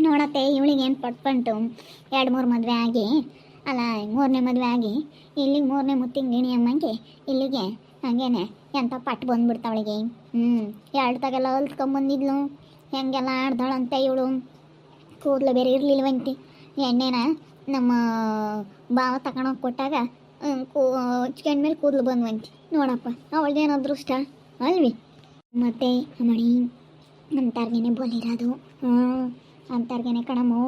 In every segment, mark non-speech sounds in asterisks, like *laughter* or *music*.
ನೋಡತ್ತೆ, ಇವಳಿಗೆ ಏನು ಪಟ್ಪಂಟು ಎರಡು ಮೂರು ಮದುವೆ ಆಗಿ, ಅಲ್ಲ, ಮೂರನೇ ಮದುವೆ ಆಗಿ, ಇಲ್ಲಿಗೆ ಮೂರನೇ ಮುತ್ತಿನ ಗಿಣಿ ಅಮ್ಮಂಗೆ, ಇಲ್ಲಿಗೆ ಹಂಗೇನೆ ಎಂಥ ಪಟ್ಟು ಬಂದ್ಬಿಡ್ತಾವಳಿಗೆ. ಹ್ಞೂ ಎರಡು ತಗೆಲ್ಲ ಹೊಲ್ಸ್ಕೊಂಬಂದಿದ್ಲು ಹೆಂಗೆಲ್ಲ ಆಡ್ದಾಳಂತೆ ಇವಳು. ಕೂದಲು ಬೇರೆ ಇರಲಿಲ್ವಂತಿ. ಎಣ್ಣೆನ ನಮ್ಮ ಬಾವ ತಗೊಂಡೋಗಿ ಕೊಟ್ಟಾಗ ಕೂ ಕೂ ಮೇಲೆ ಕೂದಲು ಬಂದ್ವಂತಿ. ನೋಡಪ್ಪ, ಅವಳಿಗೇನು ಅದೃಷ್ಟ? ಅಲ್ವಿ? ಮತ್ತೆ ಮಣಿ ಅಂತಾರ್ಗೆನೆ ಬೋಲಿರೋದು. ಹ್ಞೂ ಅಂತಾರ್ಗೆನೆ ಕಣಮು.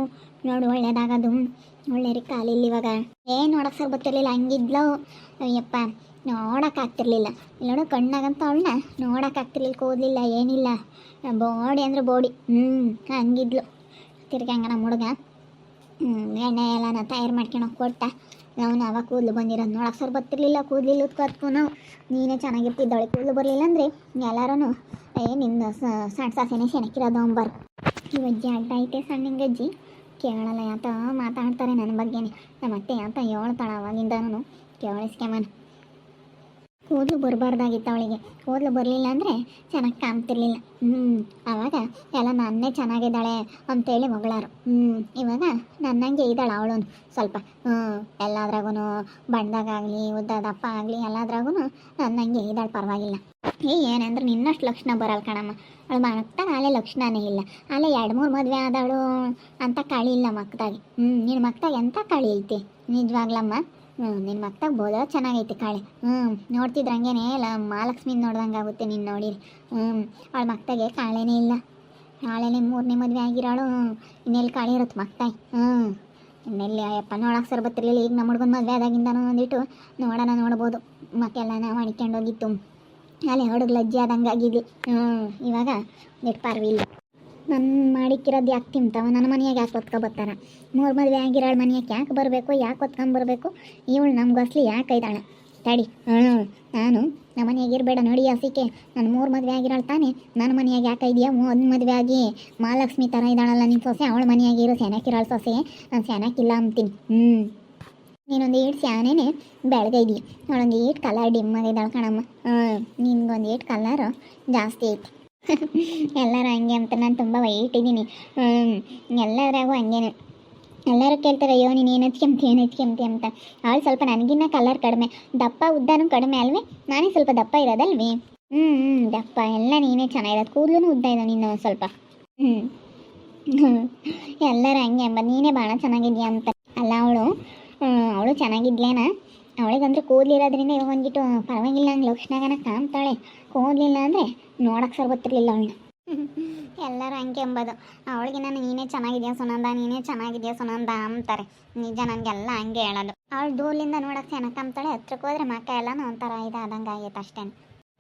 ನೋಡು, ಒಳ್ಳೇದಾಗೋದು. ಒಳ್ಳೆ ಕಾಲಿಲ್ಲ ಇವಾಗ ಏನು ನೋಡಕ್ಕೆ ಸರ್ ಗೊತ್ತಿರಲಿಲ್ಲ, ಹಂಗಿದ್ಲು. ಅಯ್ಯಪ್ಪ, ನೋಡೋಕ್ಕಾಗ್ತಿರ್ಲಿಲ್ಲ. ನೋಡು, ಕಣ್ಣಾಗಂತ ಅವಳನ್ನ ನೋಡೋಕ್ಕಾಗ್ತಿರ್ಲಿಲ್ಲ, ಕೂದಲಿಲ್ಲ, ಏನಿಲ್ಲ. ಬೋಡಿ ಅಂದ್ರೆ ಬೋಡಿ. ಹ್ಞೂ ಹಂಗಿದ್ಲು. ತಿರ್ಗಿ ಹಂಗ ನಮ್ಮ ಹುಡುಗ ಎಣ್ಣೆ ಎಲ್ಲನ ತಯಾರು ಮಾಡ್ಕೊಂಡು ಕೊಟ್ಟ. ಅವನು ಅವಾಗ ಕೂದಲು ಬಂದಿರೋದು ನೋಡಕ್ಕೆ ಸರ್ ಬರ್ತಿರ್ಲಿಲ್ಲ ಕೂದಲಿಲ್ಲ ಉತ್ಕೋತ್ಕು ನಾವು ನೀನೇ ಚೆನ್ನಾಗಿರ್ತಿದ್ದವಳೆ, ಕೂದಲು ಬರಲಿಲ್ಲ ಅಂದರೆ ಎಲ್ಲರೂ ಏ, ನಿನ್ನ ಸಣ್ಣ ಸಾಸೆನೇ ಸೆಣಕಿರೋದು ಅಂಬಾರು ಅಜ್ಜಿ ಅಡ್ಡ ಐತೆ ಸಣ್ಣಂಗಜ್ಜಿ ಕೇಳಲ್ಲ ಯಾತ, ಮಾತಾಡ್ತಾರೆ ನನ್ನ ಬಗ್ಗೆನೇ. ನಮ್ಮ ಅತ್ತೆ ಯಾತ ಹೇಳ್ತಾಳ ಅವಾಗಿಂದನೂ ಕೇಳಿಸ್ಕೆಮನ್ ಕೂದಲು ಬರಬಾರ್ದಾಗಿತ್ತು ಅವಳಿಗೆ. ಕೂದಲು ಬರಲಿಲ್ಲ ಅಂದರೆ ಚೆನ್ನಾಗಿ ಕಾಣ್ತಿರ್ಲಿಲ್ಲ. ಹ್ಞೂ ಆವಾಗ ಎಲ್ಲ ನನ್ನೇ ಚೆನ್ನಾಗಿದ್ದಾಳೆ ಅಂತೇಳಿ ಮಗಳಾರು. ಹ್ಞೂ ಇವಾಗ ನನ್ನಂಗೆ ಇದ್ದಾಳೆ ಅವಳು ಸ್ವಲ್ಪ ಹ್ಞೂ ಎಲ್ಲದ್ರಾಗೂ ಬಣ್ಣದಾಗಲಿ ಉದ್ದ ದಪ್ಪ ಆಗಲಿ ಎಲ್ಲದ್ರಾಗೂ ನನ್ನಂಗೆ ಇದ್ದಾಳೆ ಪರವಾಗಿಲ್ಲ. ಏ, ಏನಂದ್ರೆ ನಿನ್ನಷ್ಟು ಲಕ್ಷಣ ಬರಲ್ಲ ಕಣಮ್ಮ. ಅವಳು ಮಕ್ತಾಗ ಅಲ್ಲೇ ಲಕ್ಷಣನೇ ಇಲ್ಲ. ಅಲ್ಲೇ ಎರಡು ಮೂರು ಮದುವೆ ಆದಾಳು ಅಂತ ಕಾಳಿ ಇಲ್ಲ ಮಕ್ಕದಾಗಿ ಹ್ಞೂ ನಿನ್ನ ಮಕ್ತಾಗ ಎಂಥ ಕಾಳಿ ಇಲ್ತಿ ನಿಜವಾಗ್ಲಮ್ಮ? ಹ್ಞೂ ನಿನ್ನ ಮತ್ತಾಗ ಬೋಲೋ ಚೆನ್ನಾಗೈತೆ ಕಾಳೆ. ಹ್ಞೂ ನೋಡ್ತಿದ್ರಂಗೇನೆ ಇಲ್ಲ ಮಹಾಲಕ್ಷ್ಮಿ ನೋಡ್ದಂಗೆ ಆಗುತ್ತೆ ನೀನು ನೋಡಿರಿ. ಹ್ಞೂ ಅವಳ ಮಕ್ತಾಗೆ ಕಾಳೆನೇ ಇಲ್ಲ. ಕಾಳೆನೇ ಮೂರನೇ ಮದುವೆ ಆಗಿರೋಳು. ಇನ್ನೆಲ್ಲಿ ಕಾಳಿ ಇರುತ್ತೆ ಮಕ್ತಾಯಿ? ಹ್ಞೂ ಇನ್ನೆಲ್ಲಿ ಅಯ್ಯಪ್ಪ ನೋಡಕ್ಕೆ ಸರ್ ಬರ್ತಿರ್ಲಿಲ್ಲ. ಈಗ ನಮ್ಮ ಹುಡುಗನ ಮದುವೆ ಆದಾಗಿಂದನೂ ಒಂದಿಟ್ಟು ನೋಡೋಣ, ನೋಡ್ಬೋದು. ಮಕ್ಕೆಲ್ಲನ ಮಾಡಿಕೊಂಡು ಹೋಗಿತ್ತು ಅಲ್ಲಿ ಹುಡುಗ ಲಜ್ಜೆ ಆದಂಗೆ ಆಗಿದ್ವಿ ಹ್ಞೂ ಇವಾಗ ನೆಟ್ ಪಾರ್ವಿ ಇಲ್ಲ. ನನ್ನ ಮಾಡಿಕ್ಕಿರೋದು ಯಾಕೆ ತಿಂತಾವ? ನನ್ನ ಮನೆಯಾಗ ಯಾಕೆ ಹೊತ್ಕೊ ಬರ್ತಾರ? ಮೂರು ಮದುವೆ ಆಗಿರೋಳು ಮನೆಯಾಗ ಯಾಕೆ ಬರಬೇಕು? ಯಾಕೆ ಹೊತ್ಕೊಂಬರ್ಬೇಕು ಇವಳು ನಮ್ಗೆ ಅಸ್ಲಿ ಯಾಕೆ ಐದಾಳೆ? ತಡಿ. ಹ್ಞೂ ನಾನು ನಮ್ಮ ಮನೆಯಾಗ ಇರಬೇಡ ನೋಡಿ ಹಸಿಕೆ. ನಾನು ಮೂರು ಮದುವೆ ಆಗಿರೋಳು ತಾನೆ. ನನ್ನ ಮನೆಯಾಗ ಯಾಕೆ ಇದೆಯಾ ಒಂದು ಮದುವೆ ಆಗಿ ಮಹಾಲಕ್ಷ್ಮಿ ಥರ ಇದ್ದಾಳಲ್ಲ ನಿನ್ನ ಸೊಸೆ? ಅವಳ ಮನೆಯಾಗ ಇರೋ ಸೆನಕಿರೋಳ ಸೊಸೆ? ನಾನು ಸೆನಕಿಲ್ಲ ಅಂತೀನಿ ಹ್ಞೂ ನೀನೊಂದು ಏಟು ಸ್ಯಾನೇನೆ ಬೆಳಗೈದಿ ಅವಳೊಂದು ಏಟ್ ಕಲರ್ ಡಿಮ್ ಆಗಿದ್ದಾಳೆ ಕಣಮ್ಮ. ಹ್ಞೂ ನಿನ್ಗೊಂದು ಏಟ್ ಕಲರು ಜಾಸ್ತಿ ಐತಿ. ಎಲ್ಲರೂ ಹಂಗೆ ಅಂತ ನಾನು ತುಂಬ ವೈಟ್ ಇದ್ದೀನಿ ಎಲ್ಲರಾಗೂ ಹಂಗೇನೆ. ಎಲ್ಲರೂ ಕೇಳ್ತಾರೆ, ಅಯ್ಯೋ, ನೀನು ಏನು ಹಚ್ಕೊಂತಿ ಏನು ಹಚ್ಕೊಂತಿ ಅಂತ ಅವಳು ಸ್ವಲ್ಪ ನನಗಿನ್ನ ಕಲರ್ ಕಡಿಮೆ. ದಪ್ಪ ಉದ್ದನೂ ಕಡಿಮೆ ಅಲ್ವೇ? ನಾನೇ ಸ್ವಲ್ಪ ದಪ್ಪ ಇರೋದಲ್ವೇ? ಹ್ಞೂ ಹ್ಞೂ ದಪ್ಪ. ಎಲ್ಲ ನೀನೇ ಚೆನ್ನಾಗಿರೋದು. ಕೂದ್ಲು ಉದ್ದ ಇದೆ ನಿನ್ನ ಸ್ವಲ್ಪ. ಹ್ಞೂ ಎಲ್ಲರೂ ಹಂಗೆ ಎಂಬ ನೀನೇ ಭಾಳ ಚೆನ್ನಾಗಿದ್ಯಾ ಅಂತ. ಅಲ್ಲ, ಅವಳು ಅವಳು ಚೆನ್ನಾಗಿದ್ಲೇನ? ಅವಳಿಗಂದ್ರೆ ಕೂದಲಿರೋದ್ರಿಂದ ಇವಾಗ ಬಂದ್ಬಿಟ್ಟು ಪರವಾಗಿಲ್ಲ ಹಂಗೆ ಲಕ್ಷಣಗನ ಕಾಣ್ತಾಳೆ. ಕೂದಲಿಲ್ಲ ಅಂದರೆ ನೋಡಕ್ಕೆ ಸರ್ ಗೊತ್ತಿರಲಿಲ್ಲ ಅವಳನ್ನ *laughs* ಎಲ್ಲರೂ ಹಂಗೆ ಎಂಬುದು ಅವಳಿಗೆ ನಾನು, ನೀನೇ ಚೆನ್ನಾಗಿದ್ಯಾ ಸುನಂದ? ನೀನೇ ಚೆನ್ನಾಗಿದ್ಯಾ ಸುನಂದ? ಅಂತಾರೆ. ನಿಜ ನನಗೆಲ್ಲ ಹಂಗೆ ಹೇಳೋದು. ಅವಳು ದೂರಲಿಂದ ನೋಡಕ್ಕೆ ಚೆನ್ನಾಗಿ ಅಂತಾಳೆ ಹತ್ರಕ್ಕೆ ಹೋದ್ರೆ ಮಕ್ಕ ಎಲ್ಲನೂ ಒಂಥರ ಇದಾದಂಗೆ ಆಗೈತೆ ಅಷ್ಟೇ.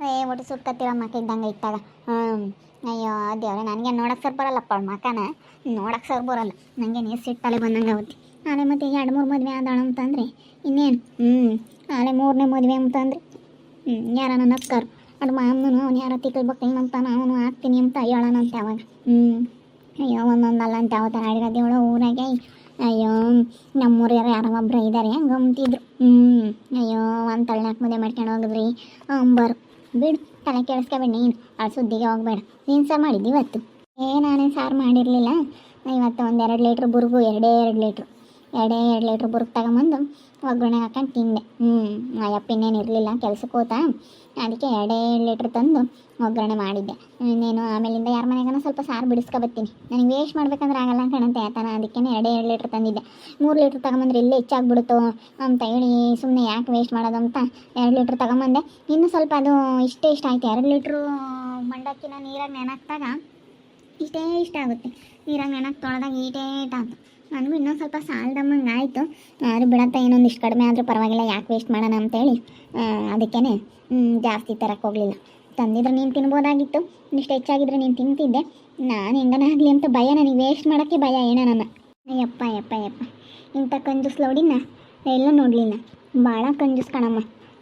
ಏ, ಒಟ್ಟು ಸುತ್ತತ್ತಿರೋ ಮಕ್ಕ ಇದ್ದಂಗೆ ಇತ್ತಾಗ ಅಯ್ಯೋ, ದೇವ್ರೆ, ನನಗೆ ನೋಡಕ್ಕೆ ಸರ್ ಬರಲ್ಲಪ್ಪ ಅವಳ ಮಕ್ಕನ ನೋಡಕ್ಕೆ ಸರ್ ಬರಲ್ಲ. ನನಗೆ ನೀರು ಸಿಟ್ಟಲೆ ಬಂದಂಗೆ ಆಗುತ್ತೆ. ಆಲೆ ಮತ್ತೆ ಎರಡು ಮೂರು ಮದುವೆ ಆದಾಳ ಅಂತಂದರೆ, ಇನ್ನೇನು? ಹ್ಞೂ ಆಲೆ ಮೂರನೇ ಮದುವೆ ಅಂತಂದ್ರೆ. ಹ್ಞೂ ಯಾರನ್ನ ಅಕ್ಕಾರ? ಅದು ಮಾಮನು ಅವ್ನು ಯಾರ ತಿಕ್ಕಲ್ ಬಕ್ಕಲ್ ಅಂತಾನ ಅವನು ಹಾಕ್ತೀನಿ ಅಂತ ಹೇಳೋಣಂತೆ ಅವಾಗ. ಹ್ಞೂ ಅಯ್ಯೋ ಒಂದೊಂದಲ್ಲ ಅಂತ ಯಾವ ಥರ ಆಡಿರೋದೇವಳು ಊರಾಗೆ ಅಯ್ಯೋ ನಮ್ಮೂರು ಯಾರು ಯಾರೋ ಒಬ್ರು ಇದ್ದಾರೆ ಗಮ್ತಿದ್ರು ಹ್ಞೂ ಅಯ್ಯೋ, ಒಂದು ತಳ್ಳಾಕ ಮದುವೆ ಮಾಡ್ಕೊಂಡು ಹೋಗಿದ್ರಿ. ಅಂಬರು, ಬಿಡು, ತಲೆ ಕೇಳಿಸ್ಕೊಬೇಡ ನೀನು. ಆ ಸುದ್ದಿಗೆ ಹೋಗ್ಬೇಡ. ನೀನು ಸಹ ಮಾಡಿದ್ದು ಇವತ್ತು. ಏ, ನಾನೇನು ಸಾರು ಮಾಡಿರಲಿಲ್ಲ. ಇವತ್ತು ಒಂದು ಎರಡು ಲೀಟ್ರ್ ಬುರುಗು, ಎರಡೇ ಎರಡು ಲೀಟ್ರು. ಎರಡೇ ಎರಡು ಲೀಟ್ರ್ ಬುರ್ಕ್ ತಗೊಂಬಂದು ಒಗ್ಗರಣೆ ಹಾಕೊಂಡು ತಿಂದೆ. ಹ್ಞೂ ಅಯ್ಯಪ್ಪ, ಇನ್ನೇನು ಇರಲಿಲ್ಲ ಕೆಲ್ಸಕ್ಕೆ ಹೋತಾ. ಅದಕ್ಕೆ ಎರಡೇ ಎರಡು ಲೀಟ್ರ್ ತಂದು ಒಗ್ಗರಣೆ ಮಾಡಿದ್ದೆ. ಇನ್ನೇನು, ಆಮೇಲಿಂದ ಯಾರ ಮನೆಗಾನ ಸ್ವಲ್ಪ ಸಾರು ಬಿಡಿಸ್ಕೊಬತ್ತೀನಿ. ನನಗೆ ವೇಸ್ಟ್ ಮಾಡ್ಬೇಕಂದ್ರೆ ಆಗಲ್ಲ ಅಂತ ಆತನ ಅದಕ್ಕೆ ಎರಡೇ ಎರಡು ಲೀಟ್ರ್ ತಂದಿದ್ದೆ. ಮೂರು ಲೀಟ್ರ್ ತಗೊಂಬಂದ್ರೆ ಇಲ್ಲೇ ಹೆಚ್ಚಾಗ್ಬಿಡುತ್ತೋ ಅಂತ ಹೇಳಿ ಸುಮ್ಮನೆ ಯಾಕೆ ವೇಸ್ಟ್ ಮಾಡೋದು ಅಂತ ಎರಡು ಲೀಟ್ರ್ ತಗೊಂಬಂದೆ. ಇನ್ನು ಸ್ವಲ್ಪ ಅದು ಇಷ್ಟೇ ಇಷ್ಟ ಆಯಿತು. ಎರಡು ಲೀಟ್ರು ಮಂಡಕ್ಕಿನ ನೀರಾಗ ನೆನಾಕ್ದಾಗ ಇಷ್ಟೇ ಇಷ್ಟ ಆಗುತ್ತೆ. ನೀರಾಗ ನೆನಕ್ಕೆ ತೊಳೆದಾಗ ಈಟೇ ಆಯ್ತು ನನಗೂ ಇನ್ನೊಂದು ಸ್ವಲ್ಪ ಸಾಲದಮ್ಮಂಗೆ ಆಯಿತು. ಆದರೂ ಬಿಡತ್ತ ಏನೊಂದು ಇಷ್ಟು ಕಡಿಮೆ ಆದರೂ ಪರವಾಗಿಲ್ಲ, ಯಾಕೆ ವೇಸ್ಟ್ ಮಾಡೋಣ ಅಂತೇಳಿ. ಅದಕ್ಕೇ ಜಾಸ್ತಿ ತರಕ್ಕೆ ಹೋಗಲಿಲ್ಲ. ತಂದಿದ್ರೆ ನೀನು ತಿನ್ಬೋದಾಗಿತ್ತು. ಇಷ್ಟು ಹೆಚ್ಚಾಗಿದ್ರೆ ನೀನು ತಿಂತಿದ್ದೆ. ನಾನು ಹೆಂಗನಾಗಲಿ ಅಂತ ಭಯ ನನಗೆ ವೇಸ್ಟ್ ಮಾಡೋಕ್ಕೆ ಭಯ ಏನೋ ನನ್ನ. ಅಯ್ಯಪ್ಪ ಅಯ್ಯಪ್ಪ ಅಯ್ಯಪ್ಪ. ಇಂಥ ಕಂಜೂಸ್ ನೋಡಿನ ಎಲ್ಲ ನೋಡಲಿಲ್ಲ. ಭಾಳ ಕಂಜುಸ್ ಕಣಮ್ಮ.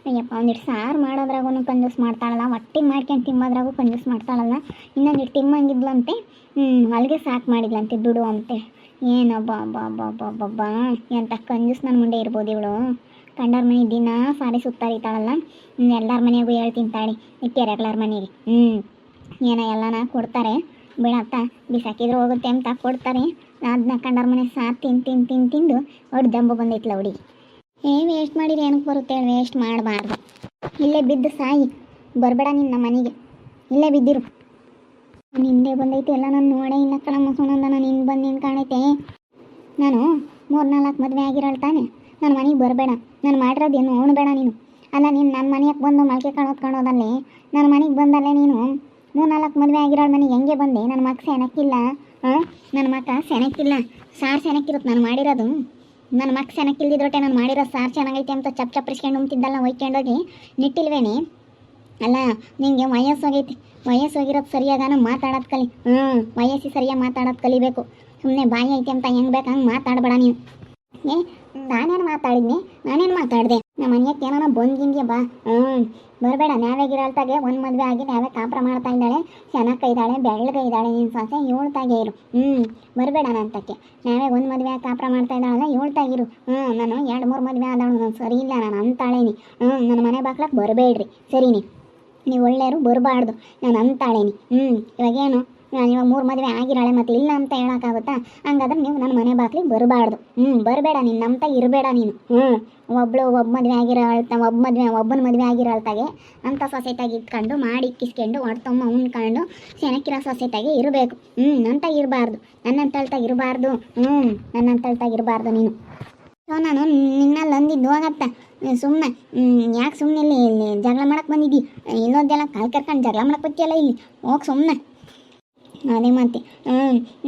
ಅಯ್ಯಪ್ಪ ಒಂದಿಟ್ಟು ಸಾರು ಮಾಡೋದ್ರಾಗೂ ಕಂಜೂಸ್ ಮಾಡ್ತಾಳಲ್ಲ. ಒಟ್ಟಿಗೆ ಮಾಡ್ಕೊಂಡು ತಿನ್ನೋದ್ರಾಗೂ ಕಂಜೂಸ್ ಮಾಡ್ತಾಳಲ್ಲ. ಇನ್ನೊಂದಿಟ್ಟು ತಿಮ್ಮಂಗಿದ್ಲಂತೆ ಅಲ್ಲಿಗೆ ಸಾಕು ಮಾಡಿದ್ಲಂತೆ ದುಡು ಅಂತೆ. ಏನಬ್ಬ ಬಾ ಬಾ ಬಾ ಬಾ ಎಂಥ ಕಂಜೂಸ್ ನನ್ನ ಮುಂದೆ ಇರ್ಬೋದು ಇವಳು. ಕಂಡವ್ರ ಮನೆ ದಿನ ಸಾರಿ ಸುತ್ತಾರಿತಾಳಲ್ಲ ಎಲ್ಲರ ಮನೆಗೂ ಹೇಳ್ತೀನಿ ತಾಳಿ. ಎಲ್ಲರ ಮನೆಗೆ ಹ್ಞೂ ಏನೋ ಎಲ್ಲನ ಕೊಡ್ತಾರೆ. ಬಿಡತ್ತ ಬಿಸಾಕಿದ್ರೆ ಹೋಗುತ್ತೆ ಅಂತ ಕೊಡ್ತಾರೆ. ಅದನ್ನ ಕಂಡರ ಮನೆ ಸಾರು ತಿನ್ ತಿನ್ ತಿಂದು ತಿಂದು ಒಟ್ಟು ದಂಬು ಬಂದೈತ್ಲ ಹುಡುಗಿ ಏ ವೇಸ್ಟ್ ಮಾಡಿದ್ರೆ ಏನಕ್ಕೆ ಬರುತ್ತೆ ವೇಸ್ಟ್ ಮಾಡಬಾರ್ದು. ಇಲ್ಲೇ ಬಿದ್ದು ಸಾಯಿ, ಬರಬೇಡ ನಿನ್ನ ಮನೆಗೆ. ಇಲ್ಲೇ ಬಿದ್ದಿರು. ನಿಂದೆ ಬಂದೈತೆ, ಎಲ್ಲ ನಾನು ನೋಡೇ ಇಲ್ಲ ಕಣಮ್ಮ ಸುನಂದ ನಾನು ಹಿಂದೆ ಬಂದು ನಿಂದು ಕಾಣೈತೆ. ನಾನು ಮೂರು ನಾಲ್ಕು ಮದುವೆ ಆಗಿರಲ್ ತಾನೆ. ನನ್ನ ಮನೆಗೆ ಬರಬೇಡ. ನಾನು ಮಾಡಿರೋದೇನು ಉಣ್ಬೇಡ ನೀನು. ಅಲ್ಲ, ನೀನು ನನ್ನ ಮನೆಗೆ ಬಂದು ಮಲ್ಕೆ ಕಾಣೋದು ಕಾಣೋದಲ್ಲಿ ನನ್ನ ಮನೆಗೆ ಬಂದಲ್ಲೇ ನೀನು ಮೂರು ನಾಲ್ಕು ಮದುವೆ ಆಗಿರೋಳು ಮನೆಗೆ ಹೆಂಗೆ ಬಂದೆ? ನನ್ನ ಮಕ್ಕ ಸೆನಕ್ಕಿಲ್ಲ ಹಾಂ ನನ್ನ ಮಕ್ಕ ಸೆನಕ್ಕಿಲ್ಲ ಸಾರು ಸೆನಕ್ಕಿರುತ್ತೆ ನಾನು ಮಾಡಿರೋದು. ನನ್ನ ಮಕ್ಕ ಸೆನಕ್ಕಿಲ್ದಿದ್ರೊಟ್ಟೆ ನಾನು ಮಾಡಿರೋ ಸಾರು ಚೆನ್ನಾಗೈತೆ ಅಂತ ಚಪ್ ಚಪ್ಪರಿಸ್ಕೊಂಡು ಉಮ್ತಿದ್ದಲ್ಲ ಒಯ್ಕೊಂಡೋಗಿ ನಿಟ್ಟಿಲ್ವೇನೆ? ಅಲ್ಲ ನಿಮಗೆ ವಯಸ್ಸು ಹೋಗೈತಿ ವಯಸ್ಸು ಹೋಗಿರೋದು ಸರಿಯಾಗಾನ ಮಾತಾಡೋದು ಕಲಿ. ಹ್ಞೂ ವಯಸ್ಸಿ ಸರಿಯಾಗಿ ಮಾತಾಡೋದು ಕಲಿಬೇಕು. ಸುಮ್ಮನೆ ಬಾಯಿ ಐತೆ ಅಂತ ಹೆಂಗೆ ಬೇಕು ಹಂಗೆ ಮಾತಾಡಬೇಡ ನೀವು. ಏ, ನಾನೇನು ಮಾತಾಡಿದ್ನಿ? ನಾನೇನು ಮಾತಾಡಿದೆ? ನಮ್ಮ ಮನೆಯಕ್ಕೆ ಏನೋ ಬಂದಿಂದ್ಯ ಬಾ. ಹ್ಞೂ ಬರಬೇಡ. ನ್ಯಾವೇಗಿರಲ್ತಾಗೆ ಒಂದು ಮದುವೆ ಆಗಿ ನ್ಯಾವೇ ಕಾಪ್ರ ಮಾಡ್ತಾ ಇದ್ದಾಳೆ ಚೆನ್ನಾಗಿ ಇದ್ದಾಳೆ ನಿನ್ನ ಸೊಸೆ ಏಳ್ತಾಗೆ ಇರು. ಹ್ಞೂ ಬರಬೇಡ ಅಂತಕ್ಕೆ ನಾವೇ ಒಂದು ಮದುವೆ ಆಗಿ ಕಾಪುರ ಮಾಡ್ತಾ ಇದ್ದಾಳಲ್ಲ ಏಳ್ತಾಗಿರು ಹ್ಞೂ ನಾನು ಎರಡು ಮೂರು ಮದುವೆ ಆದವಳು ನಾನು ಸರಿ ಇಲ್ಲ, ನಾನು ಅಂತಾಳೇನಿ. ಹ್ಞೂ ನನ್ನ ಮನೆ ಬಾಕ್ಲಕ್ಕೆ ಬರಬೇಡ್ರಿ. ಸರಿನಿ? ನೀವು ಒಳ್ಳೆಯರು ಬರಬಾರ್ದು. ನಾನು ಅಂತಾಳೇನಿ ಹ್ಞೂ ಇವಾಗೇನು? ನಾನು ಇವಾಗ ಮೂರು ಮದುವೆ ಆಗಿರಾಳೆ ಮತ್ತೆ ಇಲ್ಲ ಅಂತ ಹೇಳೋಕ್ಕಾಗುತ್ತಾ? ಹಂಗಾದ್ರೆ ನೀವು ನನ್ನ ಮನೆ ಬಾಗ್ಲಿಗೆ ಬರಬಾರ್ದು. ಹ್ಞೂ ಬರಬೇಡ ನೀನು, ನಮ್ತ ಇರಬೇಡ ನೀನು. ಹ್ಞೂ ಒಬ್ಬಳು ಒಬ್ಬ ಮದುವೆ ಆಗಿರೋ ಅಳ್ತ ಒಬ್ಬ ಮದುವೆ, ಒಬ್ಬನ ಮದುವೆ ಆಗಿರೋ ಅಳ್ತಾಗೆ ಅಂಥ ಸೊಸೈಟಾಗಿ ಇಟ್ಕೊಂಡು ಮಾಡಿ ಇಕ್ಕಿಸ್ಕೊಂಡು ಹೊಡ್ತಮ್ಮ, ಉಣ್ಕೊಂಡು ಸೆನಕ್ಕಿರೋ ಸೊಸೈಟಾಗೆ ಇರಬೇಕು. ಹ್ಞೂ ನಂತ ಇರಬಾರ್ದು. ನನ್ನಂತಳ್ತಾಗ ಇರಬಾರ್ದು. ಹ್ಞೂ ನನ್ನಂತಳ್ತಾಗ ಇರಬಾರ್ದು ನೀನು. ಸೊ ನಾನು ನಿನ್ನಲ್ಲಿ ಅಂದಿದ್ದು ಹೋಗತ್ತ ಸುಮ್ಮನೆ ಯಾಕೆ ಸುಮ್ಮನೆ ಇಲ್ಲಿ ಇಲ್ಲಿ ಜಗಳ ಮಾಡಕ್ಕೆ ಬಂದಿದ್ದಿ? ಇಲ್ಲೋದೆಲ್ಲ ಕಾಲು ಕರ್ಕೊಂಡು ಜಗಳ ಮಾಡಕ್ಕೆ ಬತ್ತಿಯಲ್ಲ ಇಲ್ಲಿ? ಹೋಗಿ ಸುಮ್ಮನೆ ಅದೇ ಮತ್ತೆ ಹ್ಞೂ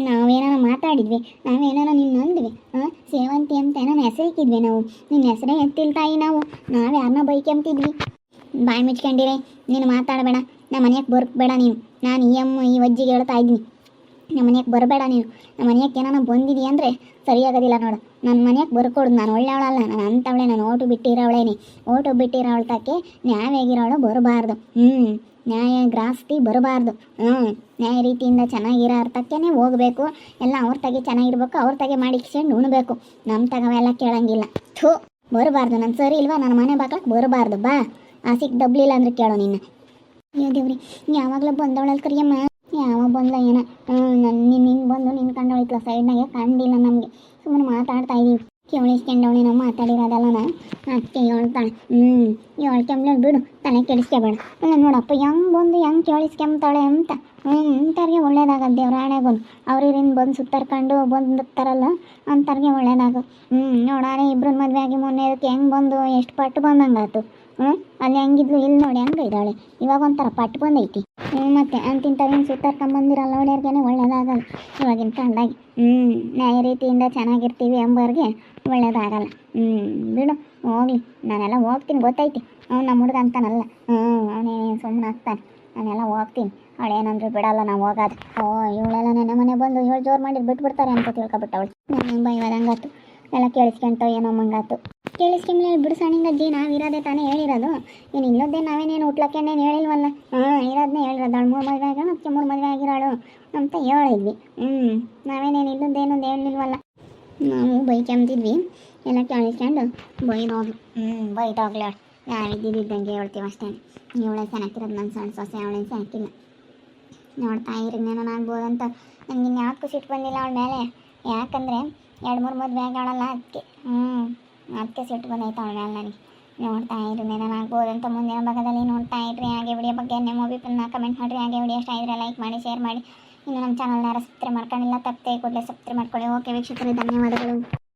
ನಾವೇನಾರ ಮಾತಾಡಿದ್ವಿ, ನಾವೇನಾರ ನಿನ್ನ ಅಂದ್ವಿ ಹಾಂ? ಸೇವಂತಿ ಅಂತ ಏನೋ ಹೆಸರು ನಾವು. ನಿನ್ನ ಹೆಸರೇ ಎತ್ತಿಲ್ಲ ತಾಯಿ ನಾವು. ನಾವು ಯಾರನ್ನ ಬೈಕೆಂತಿದ್ವಿ ಬಾಯಿ ಮುಚ್ಕೊಂಡಿರೆ, ನೀನು ಮಾತಾಡಬೇಡ. ನಮ್ಮ ಮನೆಯಕ್ಕೆ ಬರ್ಬೇಡ ನೀನು. ನಾನು ಈ ಈ ವಜ್ಜಿಗೆ ಹೇಳ್ತಾ ಇದ್ದೀನಿ. ನಮ್ಮ ಮನೆಗೆ ಬರಬೇಡ ನೀನು. ನಮ್ಮ ಮನೆಯಕ್ಕೆ ಏನಾನ ಬಂದಿದೆ ಅಂದರೆ ಸರಿಯಾಗೋದಿಲ್ಲ ನೋಡು. ನನ್ನ ಮನೆಗೆ ಬರ್ಕೊಡು, ನಾನು ಒಳ್ಳೆಯವಳಲ್ಲ, ನಾನು ಅಂಥವಳೆ ನಾನು ಓಟು ಬಿಟ್ಟಿರೋವಳೇನಿ ಓಟು ಬಿಟ್ಟಿರೋವಳ ತಕ್ಕೆ ನ್ಯಾಯವಾಗಿರೋಳು ಬರಬಾರ್ದು. ಹ್ಞೂ ನ್ಯಾಯ, ಗ್ರಾಸ್ತಿ ಬರಬಾರ್ದು. ಹ್ಞೂ ನ್ಯಾಯ ರೀತಿಯಿಂದ ಚೆನ್ನಾಗಿರೋ ಅರ್ಥಕ್ಕೇ ಹೋಗಬೇಕು. ಎಲ್ಲ ಅವ್ರ ತಗೆ ಚೆನ್ನಾಗಿರ್ಬೇಕು, ಅವ್ರ ತಗೆ ಮಾಡಿಕ್ಸ್ಕೊಂಡು ಉಣ್ಬೇಕು. ನಮ್ಮ ತಗವೆಲ್ಲ ಕೇಳಂಗಿಲ್ಲ. ಥೂ, ಬರಬಾರ್ದು. ನಾನು ಸರಿ ಇಲ್ವಾ? ನನ್ನ ಮನೆ ಬಾಗ್ಲಕ್ಕೆ ಬರಬಾರ್ದು. ಬಾ. ಆಸಿಕ್ ಡಬ್ಲಿಲ್ಲ ಅಂದ್ರೆ ಕೇಳೋ ನಿನ್ನ. ದೇವ್ರಿ, ಯಾವಾಗಲೂ ಬಂದವಳಲ್ಲಿ ಕರಿಯಮ್ಮ. ಯಾವ ಬಂದ್ಲ ಏನ? ನನ್ನ ನಿನ್ನ ನಿನ್ ಬಂದು ನಿನ್ನ ಕಂಡವಳಿತ್ಲ ಸೈಡ್ನಾಗೆ? ಕಂಡಿಲ್ಲ ನಮಗೆ. ಸುಮ್ಮನೆ ಮಾತಾಡ್ತಾ ಇದೀವಿ. ಕೇಳಿಸ್ಕೊಂಡವಳೆ ನಾವು ಮಾತಾಡಿರೋದಲ್ಲನ ಅದಕ್ಕೆ ಹೇಳ್ತಾಳೆ. ಹ್ಞೂ ಹೇಳ್ಕೊಂಬ್ಲ ಬಿಡು. ತಲೆ ಕೆಡಿಸ್ಕೋಬೇಡ. ಅಲ್ಲ ನೋಡಪ್ಪ, ಹೆಂಗೆ ಬಂದು ಹೆಂಗೆ ಕೇಳಿಸ್ಕೊಂಬ್ತಾಳೆ ಅಂತ. ಹ್ಞೂ ಅಂಥವ್ರಿಗೆ ಒಳ್ಳೇದಾಗತ್ತೆ ದೇವ್ರ ಆಣೆಗೊಂದು ಅವ್ರಿರಿಂದ ಬಂದು ಸುತ್ತರ್ಕೊಂಡು ಬಂದಿರ್ತಾರಲ್ಲ ಅಂಥವ್ರಿಗೆ ಒಳ್ಳೇದಾಗ ಹ್ಞೂ ನೋಡಾರೆ ಇಬ್ರು ಮದ್ವೆ ಆಗಿ ಮೊನ್ನೆ ಅದಕ್ಕೆ ಹೆಂಗೆ ಬಂದು? ಎಷ್ಟು ಪಟ್ಟು ಬಂದಂಗಾತು? ಹ್ಞೂ ಅಲ್ಲಿ ಹೆಂಗಿದ್ಲು, ಇಲ್ಲಿ ನೋಡಿ ಹಂಗೆ ಇದ್ದಾಳೆ. ಇವಾಗ ಒಂಥರ ಪಟ್ಟು ಬಂದೈತಿ ಹ್ಞೂ ಮತ್ತೆ ಅಂತಿಂತವೇನು ಸುತ್ತರ್ಕೊಂಬಂದಿರಲ್ಲ ನೋಡ್ಯಾರ್ಗೇನೆ ಒಳ್ಳೇದಾಗಲ್ಲ. ಇವಾಗಿನ ಕಂಡಾಗಿ ಹ್ಞೂ ನ್ಯಾಯ ರೀತಿಯಿಂದ ಚೆನ್ನಾಗಿರ್ತೀವಿ ಎಂಬವ್ರಿಗೆ ಒಳ್ಳೇದಾಗಲ್ಲ. ಹ್ಞೂ ಬಿಡು, ಹೋಗ್ಲಿ. ನಾನೆಲ್ಲ ಹೋಗ್ತೀನಿ, ಗೊತ್ತೈತಿ. ಅವ್ನು ನಮ್ಮ ಹುಡುಗ ಅಂತಾನಲ್ಲ. ಹ್ಞೂ ಅವನೇ ಸುಮ್ಮನೆ ಆಗ್ತಾನೆ. ನಾನೆಲ್ಲ ಹೋಗ್ತೀನಿ. ಅವಳೇನಂದ್ರೆ ಬಿಡಲ್ಲ ನಾವು ಹೋಗೋದು ಓ, ಇವಳೆಲ್ಲ ನನ್ನ ಮನೆ ಬಂದು ಇವಳು ಜೋರು ಮಾಡಿ ಬಿಟ್ಬಿಡ್ತಾರೆ ಅಂತ ತಿಳ್ಕೊಬಿಟ್ಟವಳು. ನನ್ನ ಬೈವಾದಂಗಾತು ಎಲ್ಲ ಕೇಳಿಸ್ಕೊಂತೋ ಏನೋ ಮಂಗಾತು ಕೇಳಿಸ್ಕೊಂಡ್ಲೆ ಬಿಡು ಸಣ್ಣಿಂಗಜ್ಜಿ ನಾವು ಇರೋದೇ ತಾನೇ ಹೇಳಿರೋದು. ಏನು ಇಲ್ಲೋದೇ ನಾವೇನೇನು ಹುಟ್ಲಕ್ಕೇನೇನು ಹೇಳಿಲ್ವಲ್ಲ? ಹಾಂ ಇರೋದನ್ನೇ ಹೇಳಿರೋದು. ಅವಳು ಮೂರು ಮದುವೆ ಆಗ ಅದಕ್ಕೆ ಮೂರು ಮದುವೆ ಆಗಿರೋಳು ಅಂತ ಹೇಳಿದ್ವಿ. ಹ್ಞೂ ನಾವೇನೇನು ಇಲ್ಲದೇನು ಹೇಳಿಲ್ವಲ್ಲ? ನಾವು ಬೈಕೊಂತಿದ್ವಿ ಎಲ್ಲ ಕೇಳಿಸ್ಕೊಂಡು ಬೈದೋಗ್ಲು ಹ್ಞೂ ಬೈದೋಗ್ಲಿ ನಾವು ಇದ್ದಿದ್ದಂಗೆ ಹೇಳ್ತೀವಿ ಅಷ್ಟೇ. ಇವಳೆ ಚೆನ್ನಾಗಿರೋದು ನನ್ನ ಸಣ್ಣ ಸೊಸೆ, ಅವಳೇನು ಚೆನ್ನಾಗಿಲ್ಲ ನೋಡ್ತಾ ಇರಿ ನಾನು ನನಗೆ ಯಾಕೆ ಸಿಟ್ಟು ಬಂದಿಲ್ಲ ಅವಳ ಮೇಲೆ. ಯಾಕಂದರೆ ಎರಡು ಮೂರು ಮದುವೆ ಆಗೋಲ್ಲ ಅದಕ್ಕೆ ಹ್ಞೂ ಅದಕ್ಕೆ ಸಿಟ್ಟು ಬಂದೈತೆ ಅವಳ ಮೇಲೆ ನನಗೆ. ನೋಡ್ತಾ ಇರಿ ನಾನು ಮುಂದಿನ ಭಾಗದಲ್ಲಿ ನೋಡ್ತಾ ಇದ್ರಿ ಹಾಗೆ ವಿಡಿಯೋ ಬಗ್ಗೆ ನಿಮ್ಮ ಅಭಿಪ್ರಾಯನ ಕಮೆಂಟ್ ಮಾಡಿರಿ. ಹಾಗೆ ವಿಡಿಯೋ ಇಷ್ಟ ಇದ್ರೆ ಲೈಕ್ ಮಾಡಿ ಶೇರ್ ಮಾಡಿ. ಇನ್ನು ನಮ್ಮ ಚಾನಲ್ನ ಸಬ್ಸ್ಕ್ರೈಬ್ ಮಾಡ್ಕೊಂಡಿಲ್ಲ, ತಪ್ಪದೆ ಕೂಡಲೇ ಸಬ್ಸ್ಕ್ರೈಬ್ ಮಾಡ್ಕೊಳ್ಳಿ. ಓಕೆ ವೀಕ್ಷಕರೇ, ಧನ್ಯವಾದಗಳು.